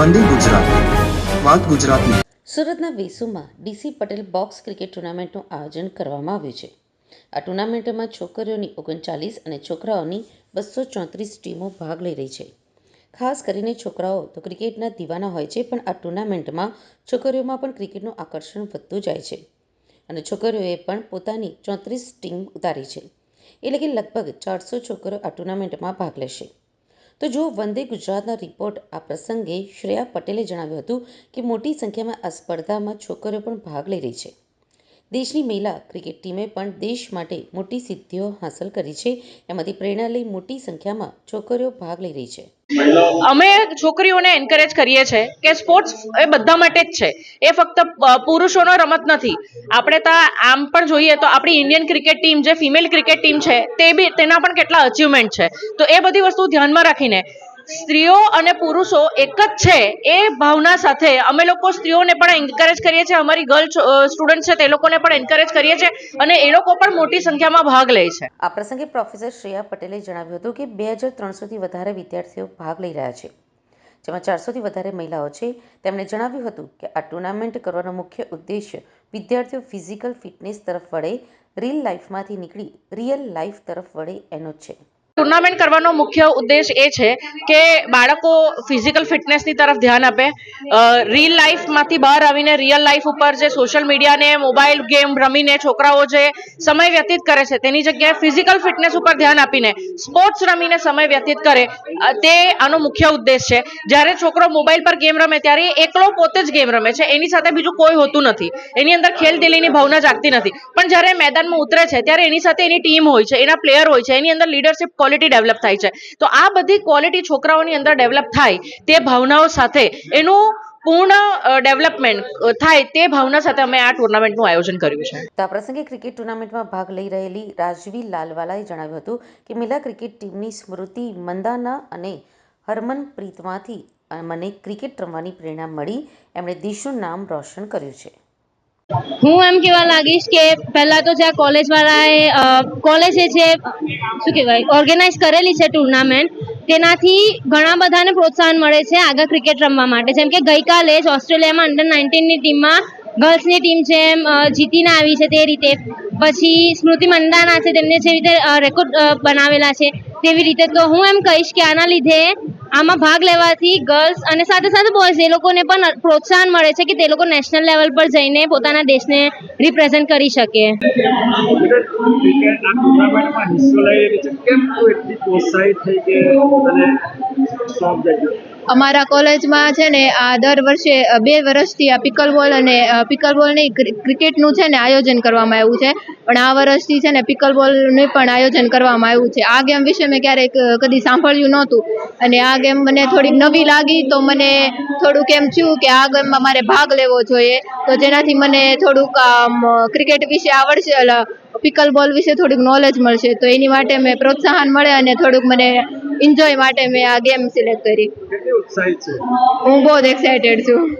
વંદે ગુજરાત. વાત ગુજરાતની સુરતના વેસુમાં ડીસી પટેલ બોક્સ ક્રિકેટ ટુર્નામેન્ટનું આયોજન કરવામાં આવ્યું છે. આ ટુર્નામેન્ટમાં છોકરીઓની ઓગણચાલીસ અને છોકરાઓની બસો ચોત્રીસ ટીમો ભાગ લઈ રહી છે. ખાસ કરીને છોકરાઓ તો ક્રિકેટના દીવાના હોય છે, પણ આ ટુર્નામેન્ટમાં છોકરીઓમાં પણ ક્રિકેટનું આકર્ષણ વધતું જાય છે. અને છોકરીઓએ પણ પોતાની ચોત્રીસ ટીમ ઉતારી છે. એટલે કે લગભગ ચારસો છોકરીઓ આ ટુર્નામેન્ટમાં ભાગ લેશે. તો જો વંદે ગુજરાતના રિપોર્ટ આ પ્રસંગે શ્રેયા પટેલે જણાવ્યું હતું કે મોટી સંખ્યામાં આ સ્પર્ધામાં છોકરીઓ પણ ભાગ લઈ રહી છે. દેશની મહિલા ક્રિકેટ ટીમે પણ દેશ માટે મોટી સિદ્ધિઓ હાંસલ કરી છે. એમાંથી પ્રેરણા લઈ મોટી સંખ્યામાં છોકરીઓ ભાગ લઈ રહી છે. અમે છોકરીઓને એન્કરેજ કરીએ છીએ કે સ્પોર્ટ્સ એ બધા માટે જ છે. એ ફક્ત પુરુષોનો રમત નથી. આપણે ત્યાં આમ પણ જોઈએ તો આપણી ઇન્ડિયન ક્રિકેટ ટીમ જે ફિમેલ ક્રિકેટ ટીમ છે, તે બી, તેના પણ કેટલા અચીવમેન્ટ છે. તો એ બધી વસ્તુ ધ્યાનમાં રાખીને સ્ત્રીઓ અને પુરુષો એક જ છે એ ભાવના સાથે અમે લોકો સ્ત્રીઓને પણ એન્કરેજ કરીએ છીએ. અમારી ગર્લ સ્ટુડન્ટ છે તે લોકોને પણ એન્કરેજ કરીએ છીએ અને એ લોકો પણ મોટી સંખ્યામાં ભાગ લે છે. આ પ્રસંગે પ્રોફેસર શ્રેયા પટેલે જણાવ્યું હતું કે બે હજાર ત્રણસોથી વધારે વિદ્યાર્થીઓ ભાગ લઈ રહ્યા છે. જેમાં ચારસોથી વધારે મહિલાઓ છે. તેમણે જણાવ્યું હતું કે આ ટુર્નામેન્ટ કરવાનો મુખ્ય ઉદ્દેશ્ય વિદ્યાર્થીઓ ફિઝિકલ ફિટનેસ તરફ વળે રીલ લાઈફમાંથી નીકળી રિયલ લાઈફ તરફ વળે એનો છે. ટુર્નામેન્ટ કરવાનો મુખ્ય ઉદ્દેશ એ છે કે બાળકો ફિઝિકલ ફિટનેસની તરફ ધ્યાન આપે. રીલ લાઈફમાંથી બહાર આવીને રિયલ લાઈફ ઉપર જે સોશિયલ મીડિયાને મોબાઈલ ગેમ રમીને છોકરાઓ જે સમય વ્યતીત કરે છે તેની જગ્યાએ ફિઝિકલ ફિટનેસ ઉપર ધ્યાન આપીને સ્પોર્ટ્સ રમીને સમય વ્યતીત કરે તે આનો મુખ્ય ઉદ્દેશ છે. જ્યારે છોકરો મોબાઈલ પર ગેમ રમે ત્યારે એકલો પોતે જ ગેમ રમે છે. એની સાથે બીજું કોઈ હોતું નથી. એની અંદર ખેલદિલીની ભાવના જાગતી નથી. પણ જ્યારે મેદાનમાં ઉતરે છે ત્યારે એની સાથે એની ટીમ હોય છે, એના પ્લેયર હોય છે, એની અંદર લીડરશિપ ક્વોલિટી ડેવલપ થાય છે. તો આ બધી ક્વોલિટી છોકરાઓની અંદર ડેવલપ થાય તે ભાવનાઓ સાથે એનું પૂર્ણ ડેવલપમેન્ટ થાય તે ભાવના સાથે અમે આ ટુર્નામેન્ટનું આયોજન કર્યું છે. આ પ્રસંગે ક્રિકેટ ટુર્નામેન્ટમાં ભાગ લઈ રહેલી રાજવી લાલવાલાએ જણાવ્યું હતું કે મહિલા ક્રિકેટ ટીમની સ્મૃતિ મંદાના અને હરમનપ્રીતમાંથી મને ક્રિકેટ રમવાની પ્રેરણા મળી. એમણે દેશનું નામ રોશન કર્યું છે. હું એમ કહેવા લાગીશ કે પહેલાં તો જ્યાં કોલેજવાળાએ કોલેજે જે, શું કહેવાય ઓર્ગેનાઇઝ કરેલી છે ટુર્નામેન્ટ તેનાથી ઘણા બધાને પ્રોત્સાહન મળે છે આગળ ક્રિકેટ રમવા માટે. જેમ કે ગઈકાલે જ ઓસ્ટ્રેલિયામાં અંડર નાઇન્ટીનની ટીમમાં ગર્લ્સની ટીમ છે એમ જીતીને આવી છે તે રીતે. પછી સ્મૃતિ મંડાના છે તેમને જે રીતે રેકોર્ડ બનાવેલા છે તેવી રીતે. તો હું એમ કહીશ કે આના લીધે આમાં ભાગ લેવાથી ગર્લ્સ અને સાથે સાથે બોયઝ એ લોકોને પણ પ્રોત્સાહન મળે છે કે તે લોકો નેશનલ લેવલ પર જઈને પોતાના દેશને રિપ્રેઝેન્ટ કરી શકે. પ્રોત્સાહિત થઈ કે અમારા કોલેજમાં છે ને, આ દર વર્ષે બે વર્ષથી આ પિકલ બોલ અને પિકલ બોલ નહીં ક્રિકેટનું છે ને આયોજન કરવામાં આવ્યું છે. પણ આ વર્ષથી છે ને પિકલ બોલનું પણ આયોજન કરવામાં આવ્યું છે. આ ગેમ વિશે મેં ક્યારેક કદી સાંભળ્યું નહોતું. અને આ ગેમ મને થોડીક નવી લાગી, તો મને થોડુંક એમ થયું કે આ ગેમમાં મારે ભાગ લેવો જોઈએ. તો જેનાથી મને થોડુંક ક્રિકેટ વિશે આવડશે પિકલ બોલ વિશે થોડુંક નોલેજ મળશે. તો એની માટે મેં પ્રોત્સાહન મળે અને થોડુંક મને એન્જોય માટે મેં આ ગેમ સિલેક્ટ કરી. હું બહુ જ એક્સાઇટેડ છું